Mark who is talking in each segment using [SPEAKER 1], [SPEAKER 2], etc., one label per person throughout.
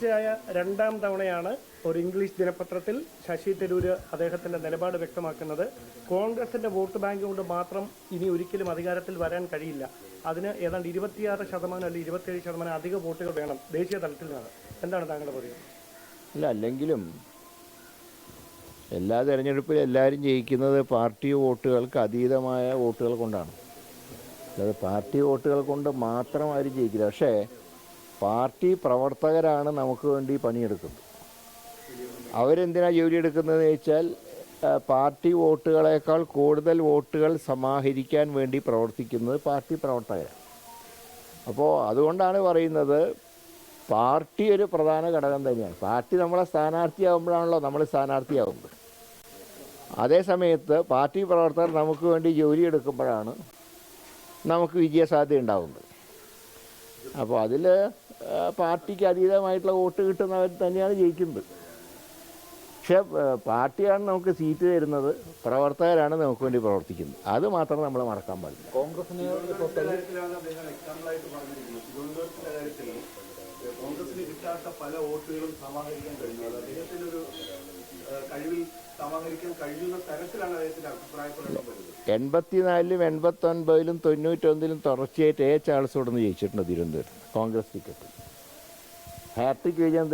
[SPEAKER 1] തുടർച്ചയായ രണ്ടാം തവണയാണ് ഒരു ഇംഗ്ലീഷ് ദിനപത്രത്തിൽ ശശി തരൂര് അദ്ദേഹത്തിന്റെ നിലപാട് വ്യക്തമാക്കുന്നത്. കോൺഗ്രസിന്റെ വോട്ട് ബാങ്ക് കൊണ്ട് മാത്രം ഇനി ഒരിക്കലും അധികാരത്തിൽ വരാൻ കഴിയില്ല. അതിന് ഏതാണ്ട് ഇരുപത്തിയാറ് ശതമാനം അല്ലെങ്കിൽ ഇരുപത്തിയേഴ് ശതമാനം അധിക വോട്ടുകൾ വേണം ദേശീയ തലത്തിൽ നിന്നാണ് എന്താണ് താങ്കളുടെ പറയുക
[SPEAKER 2] അല്ല അല്ലെങ്കിലും എല്ലാ തെരഞ്ഞെടുപ്പിലും എല്ലാവരും ജയിക്കുന്നത് പാർട്ടി വോട്ടുകൾക്ക് അതീതമായ വോട്ടുകൾ കൊണ്ടാണ്. അല്ലാതെ പാർട്ടി വോട്ടുകൾ കൊണ്ട് മാത്രം ആരും ജയിക്കില്ല. പക്ഷേ പാർട്ടി പ്രവർത്തകരാണ് നമുക്ക് വേണ്ടി പണിയെടുക്കുന്നത്. അവരെന്തിനാ ജോലി എടുക്കുന്നതെന്ന് വെച്ചാൽ പാർട്ടി വോട്ടുകളേക്കാൾ കൂടുതൽ വോട്ടുകൾ സമാഹരിക്കാൻ വേണ്ടി പ്രവർത്തിക്കുന്നത് പാർട്ടി പ്രവർത്തകരാണ്. അപ്പോൾ അതുകൊണ്ടാണ് പറയുന്നത് പാർട്ടി ഒരു പ്രധാന ഘടകം തന്നെയാണ്. പാർട്ടി നമ്മളെ സ്ഥാനാർത്ഥിയാകുമ്പോഴാണല്ലോ നമ്മൾ സ്ഥാനാർത്ഥിയാകുന്നത് അതേ സമയത്ത് പാർട്ടി പ്രവർത്തകർ നമുക്ക് വേണ്ടി ജോലി എടുക്കുമ്പോഴാണ് നമുക്ക് വിജയസാധ്യത ഉണ്ടാകുന്നത് അപ്പോൾ അതിൽ പാർട്ടിക്ക് അതീതമായിട്ടുള്ള വോട്ട് കിട്ടുന്നവർ തന്നെയാണ് ജയിക്കുന്നത്. പക്ഷേ പാർട്ടിയാണ് നമുക്ക് സീറ്റ് തരുന്നത് പ്രവർത്തകരാണ് നമുക്ക് വേണ്ടി പ്രവർത്തിക്കുന്നത്. അത് മാത്രം നമ്മൾ മറക്കാൻ പാടില്ല.
[SPEAKER 3] കോൺഗ്രസിന്
[SPEAKER 4] കിട്ടാത്ത പല വോട്ടുകളും സമാഹരിക്കാൻ കഴിഞ്ഞു അത് അദ്ദേഹത്തിന്റെ ഒരു ഏഹ്, കഴിവിൽ സമാഹരിക്കാൻ കഴിയുന്ന തരത്തിലാണ് അദ്ദേഹത്തിന്റെ
[SPEAKER 2] എൺപത്തിനാലിലും എൺപത്തൊൻപതിലും തൊണ്ണൂറ്റൊന്നിലും തുടർച്ചയായിട്ട് എ ചാൾസ് ഇവിടെ നിന്ന് ജയിച്ചിട്ടുണ്ട് തിരുവനന്തപുരത്ത് കോൺഗ്രസ് ടിക്കറ്റ് ഹാട്രിക് വിജയം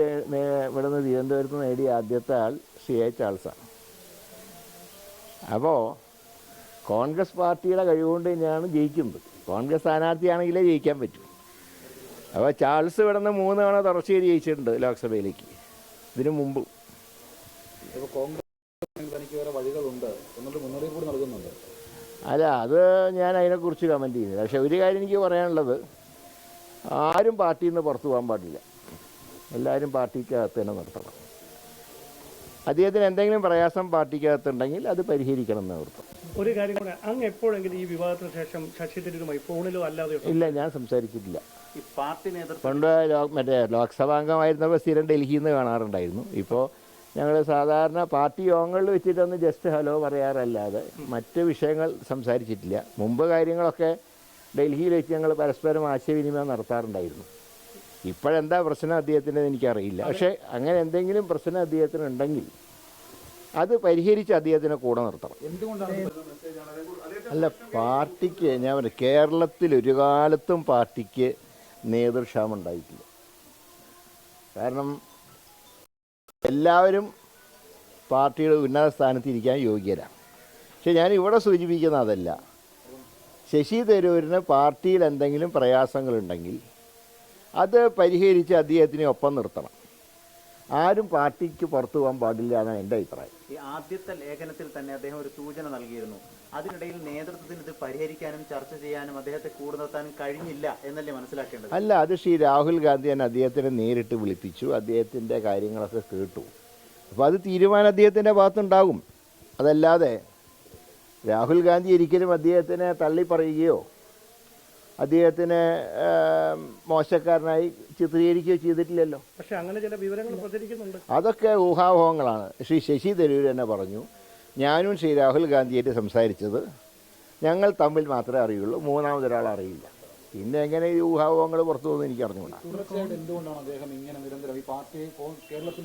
[SPEAKER 2] ഇവിടെ നിന്ന് തിരുവനന്തപുരത്ത് നേടിയ ആദ്യത്തെ ആൾ സി എ ചാൾസാണ്. അപ്പോൾ കോൺഗ്രസ് പാർട്ടിയുടെ കഴിവുകൊണ്ട് തന്നെയാണ് ജയിക്കുന്നത്. കോൺഗ്രസ് സ്ഥാനാർത്ഥിയാണെങ്കിലേ ജയിക്കാൻ പറ്റൂ. അപ്പോൾ ചാൾസ് ഇവിടെ നിന്ന് മൂന്ന് തവണ തുടർച്ചയായി ജയിച്ചിട്ടുണ്ട് ലോക്സഭയിലേക്ക്. ഇതിനു മുമ്പ്.
[SPEAKER 3] കോൺഗ്രസ് വഴികളുണ്ട്. എന്നൊരു മുന്നറിയിപ്പ് നൽകുന്നുണ്ട്.
[SPEAKER 2] അല്ല അത് ഞാൻ അതിനെക്കുറിച്ച് കമന്റ് ചെയ്യുന്നില്ല. പക്ഷെ ഒരു കാര്യം എനിക്ക് പറയാനുള്ളത് ആരും പാർട്ടിയിൽ നിന്ന് പുറത്തു പോകാൻ പാടില്ല. എല്ലാവരും പാർട്ടിക്കകത്ത് തന്നെ നിർത്തണം. അദ്ദേഹത്തിന് എന്തെങ്കിലും പ്രയാസം പാർട്ടിക്കകത്തുണ്ടെങ്കിൽ അത് പരിഹരിക്കണം എന്ന് നിർത്തം
[SPEAKER 1] ഒരു കാര്യം കൂടെ അങ്ങ് എപ്പോഴെങ്കിലും ഈ വിവാദത്തിന് ശേഷം ശശി തരൂരുമായി ഫോണിലോ അല്ലാതെ
[SPEAKER 2] ഇല്ല ഞാൻ സംസാരിച്ചിട്ടില്ല.
[SPEAKER 5] ഈ പാർട്ടി നേതൃത്വം
[SPEAKER 2] പണ്ട് മറ്റേ ലോക്സഭാംഗമായിരുന്നപ്പോൾ സ്ഥിരം ഡൽഹിയിൽ നിന്ന് കാണാറുണ്ടായിരുന്നു. ഇപ്പോൾ ഞങ്ങൾ സാധാരണ പാർട്ടി യോഗങ്ങളിൽ വെച്ചിട്ടൊന്ന് ജസ്റ്റ് ഹലോ പറയാറല്ലാതെ മറ്റ് വിഷയങ്ങൾ സംസാരിച്ചിട്ടില്ല. മുമ്പ് കാര്യങ്ങളൊക്കെ ഡൽഹിയിൽ വെച്ച് ഞങ്ങൾ പരസ്പരം ആശയവിനിമയം നടത്താറുണ്ടായിരുന്നു. ഇപ്പോഴെന്താ പ്രശ്നം അദ്ദേഹത്തിന്റെ എനിക്കറിയില്ല. പക്ഷേ അങ്ങനെ എന്തെങ്കിലും പ്രശ്നം അദ്ദേഹത്തിന് ഉണ്ടെങ്കിൽ അത് പരിഹരിച്ച് അദ്ദേഹത്തിനെ കൂടെ നിർത്തണം.
[SPEAKER 3] എന്തുകൊണ്ടാണ്
[SPEAKER 2] അല്ല പാർട്ടിക്ക് ഞാൻ പറഞ്ഞു കേരളത്തിൽ ഒരു കാലത്തും പാർട്ടിക്ക് നേതൃക്ഷാമുണ്ടായിട്ടില്ല കാരണം എല്ലാവരും പാർട്ടിയുടെ ഉന്നത സ്ഥാനത്ത് ഇരിക്കാൻ യോഗ്യരാണ് പക്ഷെ ഞാൻ ഇവിടെ സൂചിപ്പിക്കുന്ന അതല്ല. ശശി തരൂരിന് പാർട്ടിയിൽ എന്തെങ്കിലും പ്രയാസങ്ങളുണ്ടെങ്കിൽ അത് പരിഹരിച്ച് അദ്ദേഹത്തിനെ ഒപ്പം നിർത്തണം. ആരും പാർട്ടിക്ക് പുറത്തു പോകാൻ പാടില്ല എന്നാണ് എന്റെ അഭിപ്രായം.
[SPEAKER 5] ഈ ആദ്യത്തെ ലേഖനത്തിൽ തന്നെ അദ്ദേഹം ഒരു സൂചന നൽകിയിരുന്നു. അതിനിടയിൽ നേതൃത്വത്തിന് ഇത് പരിഹരിക്കാനും ചർച്ച ചെയ്യാനും അദ്ദേഹത്തെ കൂടെ നിർത്താനും കഴിഞ്ഞില്ല എന്നല്ലേ മനസ്സിലാക്കേണ്ടത്?
[SPEAKER 2] അല്ല അത് ശ്രീ രാഹുൽ ഗാന്ധി തന്നെ അദ്ദേഹത്തിനെ നേരിട്ട് വിളിപ്പിച്ചു. അദ്ദേഹത്തിന്റെ കാര്യങ്ങളൊക്കെ കേട്ടു. അപ്പോൾ അത് തീരുമാനം അദ്ദേഹത്തിന്റെ ഭാഗത്തുണ്ടാകും. അതല്ലാതെ രാഹുൽ ഗാന്ധി ഒരിക്കലും അദ്ദേഹത്തിനെ തള്ളി പറയുകയോ അദ്ദേഹത്തിനെ മോശക്കാരനായി ചിത്രീകരിക്കുകയോ ചെയ്തിട്ടില്ലല്ലോ.
[SPEAKER 1] പക്ഷെ അങ്ങനെ ചില വിവരങ്ങൾ പ്രചരിക്കുന്നുണ്ട്.
[SPEAKER 2] അതൊക്കെ ഊഹാപോഹങ്ങളാണ്. ശ്രീ ശശി തരൂർ തന്നെ പറഞ്ഞു ഞാനും ശ്രീ രാഹുൽ ഗാന്ധിയായിട്ട് സംസാരിച്ചത് ഞങ്ങൾ തമ്മിൽ മാത്രമേ അറിയുള്ളൂ. മൂന്നാമതൊരാൾ അറിയില്ല. പിന്നെ എങ്ങനെ ഈ ഊഹാപോഹങ്ങൾ പുറത്തു പോകുന്നു എനിക്ക് അറിഞ്ഞുകൂടാ.
[SPEAKER 3] തുടർച്ചയായിട്ട് എന്തുകൊണ്ടാണ് അദ്ദേഹം ഇങ്ങനെ നിരന്തരം ഈ കേരളത്തിൽ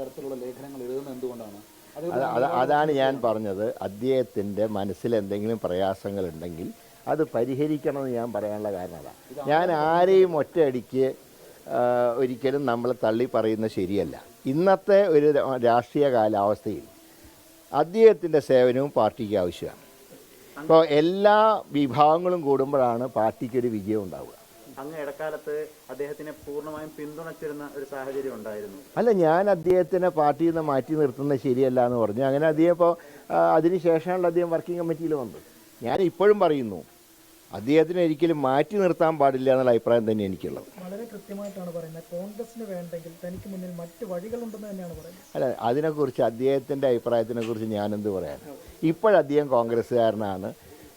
[SPEAKER 3] തരത്തിലുള്ള ലേഖനങ്ങൾ എഴുതുന്നത് എന്തുകൊണ്ടാണ്? അത്
[SPEAKER 2] അത് അത് അതാണ് ഞാൻ പറഞ്ഞത്. അദ്ദേഹത്തിന്റെ മനസ്സിൽ എന്തെങ്കിലും പ്രയാസങ്ങൾ ഉണ്ടെങ്കിൽ അത് പരിഹരിക്കണമെന്ന് ഞാൻ പറയാനുള്ള കാരണം അതാണ് ഞാൻ ആരെയും ഒറ്റയടിക്ക് ഒരിക്കലും നമ്മൾ തള്ളി പറയുന്നത് ശരിയല്ല. ഇന്നത്തെ ഒരു രാഷ്ട്രീയ കാലാവസ്ഥയിൽ അദ്ദേഹത്തിന്റെ സേവനവും പാർട്ടിക്ക് ആവശ്യമാണ്. അപ്പോൾ എല്ലാ വിഭാഗങ്ങളും കൂടുമ്പോഴാണ് പാർട്ടിക്ക് ഒരു വിജയം ഉണ്ടാവുക.
[SPEAKER 5] അങ്ങ് ഇടക്കാലത്ത് അദ്ദേഹത്തിനെ പൂർണമായും പിന്തുണച്ചിരുന്ന ഒരു സാഹചര്യം ഉണ്ടായിരുന്നു.
[SPEAKER 2] അല്ല ഞാൻ അദ്ദേഹത്തിനെ പാർട്ടിയിൽ നിന്ന് മാറ്റി നിർത്തുന്നത് ശരിയല്ല എന്ന് പറഞ്ഞു. അങ്ങനെ അദ്ദേഹം ഇപ്പോൾ അതിനുശേഷമുള്ള അദ്ദേഹം വർക്കിംഗ് കമ്മിറ്റിയിൽ വന്നത്. ഞാൻ ഇപ്പോഴും പറയുന്നു അദ്ദേഹത്തിനെ ഒരിക്കലും മാറ്റി നിർത്താൻ പാടില്ല എന്നുള്ള അഭിപ്രായം തന്നെ എനിക്കുള്ളത്.
[SPEAKER 6] വളരെ കൃത്യമായിട്ടാണ് പറയുന്നത്. കോൺഗ്രസിന് വേണ്ടെങ്കിൽ തനിക്ക് മുന്നിൽ മറ്റ് വഴികളുണ്ടെന്ന് തന്നെയാണ് പറയുന്നത്.
[SPEAKER 2] അല്ല അതിനെക്കുറിച്ച് അദ്ദേഹത്തിന്റെ അഭിപ്രായത്തിനെ കുറിച്ച് ഞാനെന്ത് പറയാൻ? ഇപ്പോഴദ്ദേഹം കോൺഗ്രസ്സുകാരനാണ്.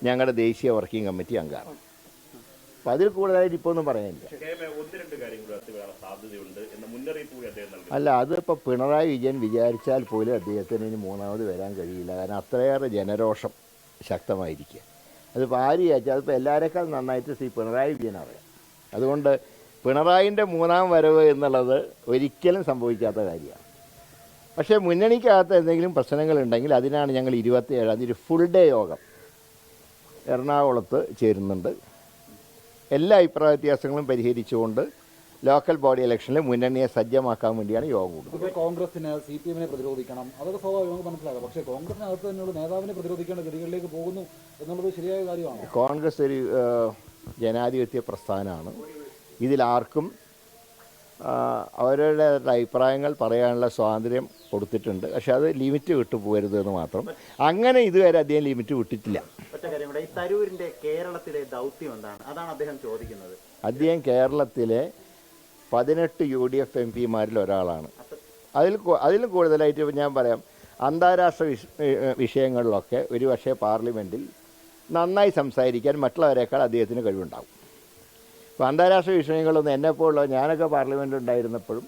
[SPEAKER 2] ഞങ്ങളുടെ ദേശീയ വർക്കിംഗ് കമ്മിറ്റി അംഗമാണ്. അപ്പം അതിൽ കൂടുതലായിട്ട് ഇപ്പോൾ ഒന്നും പറയാനില്ല.
[SPEAKER 7] ഒന്ന് രണ്ട് കാര്യങ്ങൾ ഉയർത്തി വരാൻ സാധ്യതയുണ്ട് എന്ന മുന്നറിയിപ്പ് കൂടി അദ്ദേഹം നൽകി
[SPEAKER 2] അല്ല അതിപ്പോൾ പിണറായി വിജയൻ വിചാരിച്ചാൽ പോലും അദ്ദേഹത്തിന് ഇനി മൂന്നാമത് വരാൻ കഴിയില്ല. കാരണം അത്രയേറെ ജനരോഷം ശക്തമായിരിക്കുക. ആര് വിചാരിച്ചാൽ അതിപ്പോൾ എല്ലാവരെക്കാൾ നന്നായിട്ട് ശ്രീ പിണറായി വിജയൻ അറിയാം. അതുകൊണ്ട് പിണറായിന്റെ മൂന്നാം വരവ് എന്നുള്ളത് ഒരിക്കലും സംഭവിക്കാത്ത കാര്യമാണ്. പക്ഷേ മുന്നണിക്കകത്ത് എന്തെങ്കിലും പ്രശ്നങ്ങളുണ്ടെങ്കിൽ അതിനാണ് ഞങ്ങൾ ഇരുപത്തി ഏഴാം തീയതി ഫുൾ ഡേ യോഗം എറണാകുളത്ത് ചേരുന്നുണ്ട്. എല്ലാ അഭിപ്രായ വ്യത്യാസങ്ങളും പരിഹരിച്ചുകൊണ്ട് ലോക്കൽ ബോഡി ഇലക്ഷനിൽ മുന്നണിയെ സജ്ജമാക്കാൻ വേണ്ടിയാണ് യോഗം കൂടുന്നത്.
[SPEAKER 3] കോൺഗ്രസിന് സി പി എമ്മിനെ പ്രതിരോധിക്കണം. അതൊക്കെ സ്വാഭാവികം മനസ്സിലാകാം മനസ്സിലാക്കാം. പക്ഷേ കോൺഗ്രസിനകത്ത് തന്നെയുള്ള നേതാവിനെ പ്രതിരോധിക്കേണ്ട ഗതികളിലേക്ക് പോകുന്നു എന്നുള്ളത് ശരിയായ കാര്യമാണ്.
[SPEAKER 2] കോൺഗ്രസ് ഒരു ജനാധിപത്യ പ്രസ്ഥാനമാണ്. ഇതിലാർക്കും അവരുടെ അഭിപ്രായങ്ങൾ പറയാനുള്ള സ്വാതന്ത്ര്യം കൊടുത്തിട്ടുണ്ട്. പക്ഷെ അത് ലിമിറ്റ് വിട്ടു പോകരുത് എന്ന് മാത്രം. അങ്ങനെ ഇതുവരെ അദ്ദേഹം ലിമിറ്റ് വിട്ടിട്ടില്ല.
[SPEAKER 5] തരൂരിന്റെ കേരളത്തിലെ ദൗത്യം എന്താണ്? അതാണ് അദ്ദേഹം ചോദിക്കുന്നത്.
[SPEAKER 2] അദ്ദേഹം കേരളത്തിലെ പതിനെട്ട് യു ഡി എഫ് എം പിമാരിൽ ഒരാളാണ്. അതിൽ അതിലും കൂടുതലായിട്ട് ഞാൻ പറയാം അന്താരാഷ്ട്ര വിഷയങ്ങളിലൊക്കെ ഒരുപക്ഷെ പാർലമെന്റിൽ നന്നായി സംസാരിക്കാൻ മറ്റുള്ളവരെക്കാൾ അദ്ദേഹത്തിന് കഴിവുണ്ടാകും അപ്പോൾ അന്താരാഷ്ട്ര വിഷയങ്ങളൊന്നും എന്നെപ്പോലുള്ള ഞാനൊക്കെ പാർലമെന്റിൽ ഉണ്ടായിരുന്നപ്പോഴും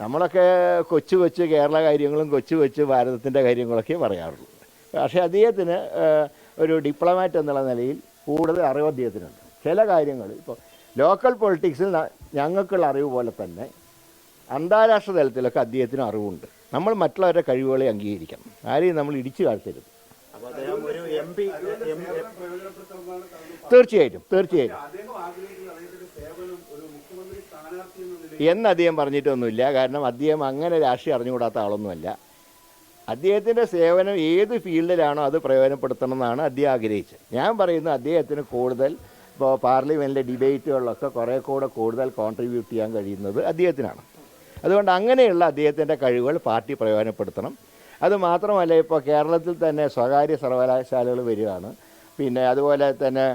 [SPEAKER 2] നമ്മളൊക്കെ കൊച്ചു കൊച്ചു കേരള കാര്യങ്ങളും കൊച്ചു കൊച്ചു ഭാരതത്തിന്റെ കാര്യങ്ങളൊക്കെ പറയാറുള്ളൂ. പക്ഷേ അദ്ദേഹത്തിന് ഒരു ഡിപ്ലോമാറ്റ് എന്നുള്ള നിലയിൽ കൂടുതൽ അറിവ് അദ്ദേഹത്തിനുണ്ട്. ചില കാര്യങ്ങൾ ഇപ്പോൾ ലോക്കൽ പൊളിറ്റിക്സിൽ ഞങ്ങൾക്കുള്ള അറിവ് പോലെ തന്നെ അന്താരാഷ്ട്ര തലത്തിലൊക്കെ അദ്ദേഹത്തിന് അറിവുണ്ട്. നമ്മൾ മറ്റുള്ളവരുടെ കഴിവുകളെ അംഗീകരിക്കണം. ആരെയും നമ്മൾ ഇടിച്ചു
[SPEAKER 4] താങ്കൾ
[SPEAKER 2] തീർച്ചയായിട്ടും തീർച്ചയായിട്ടും.
[SPEAKER 4] എന്ന്
[SPEAKER 2] അദ്ദേഹം പറഞ്ഞിട്ടൊന്നുമില്ല. കാരണം അദ്ദേഹം അങ്ങനെ രാഷ്ട്രീയം അറിഞ്ഞുകൂടാത്ത ആളൊന്നുമല്ല. അദ്ദേഹത്തിന്റെ സേവനം ഏത് ഫീൽഡിലാണോ അത് പ്രയോജനപ്പെടുത്തണം എന്നാണ് അദ്ദേഹം ആഗ്രഹിച്ചത്. ഞാൻ പറയുന്നത് അദ്ദേഹത്തിന് കൂടുതൽ ഇപ്പോൾ പാർലമെന്റിലെ ഡിബേറ്റുകളിലൊക്കെ കുറേ കൂടെ കൂടുതൽ കോൺട്രിബ്യൂട്ട് ചെയ്യാൻ കഴിയുന്നത് അദ്ദേഹത്തിനാണ്. അതുകൊണ്ട് അങ്ങനെയുള്ള അദ്ദേഹത്തിന്റെ കഴിവുകൾ പാർട്ടി പ്രയോജനപ്പെടുത്തണം. അത് മാത്രമല്ല ഇപ്പോൾ കേരളത്തിൽ തന്നെ സ്വകാര്യ സർവകലാശാലകൾ വരികയാണ്. പിന്നെ അതുപോലെ തന്നെ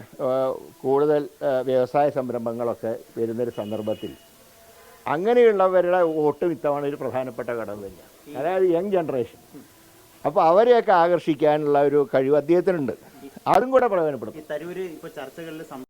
[SPEAKER 2] കൂടുതൽ വ്യവസായ സംരംഭങ്ങളൊക്കെ വരുന്നൊരു സന്ദർഭത്തിൽ അങ്ങനെയുള്ളവരുടെ വോട്ട് ഇത്തവണ ഒരു പ്രധാനപ്പെട്ട ഘടകം തന്നെയാണ്. അതായത് യങ് ജനറേഷൻ. അപ്പോൾ അവരെയൊക്കെ ആകർഷിക്കാനുള്ള ഒരു കഴിവ് അദ്ദേഹത്തിനുണ്ട്. അതും കൂടെ പ്രയോജനപ്പെടുത്തും.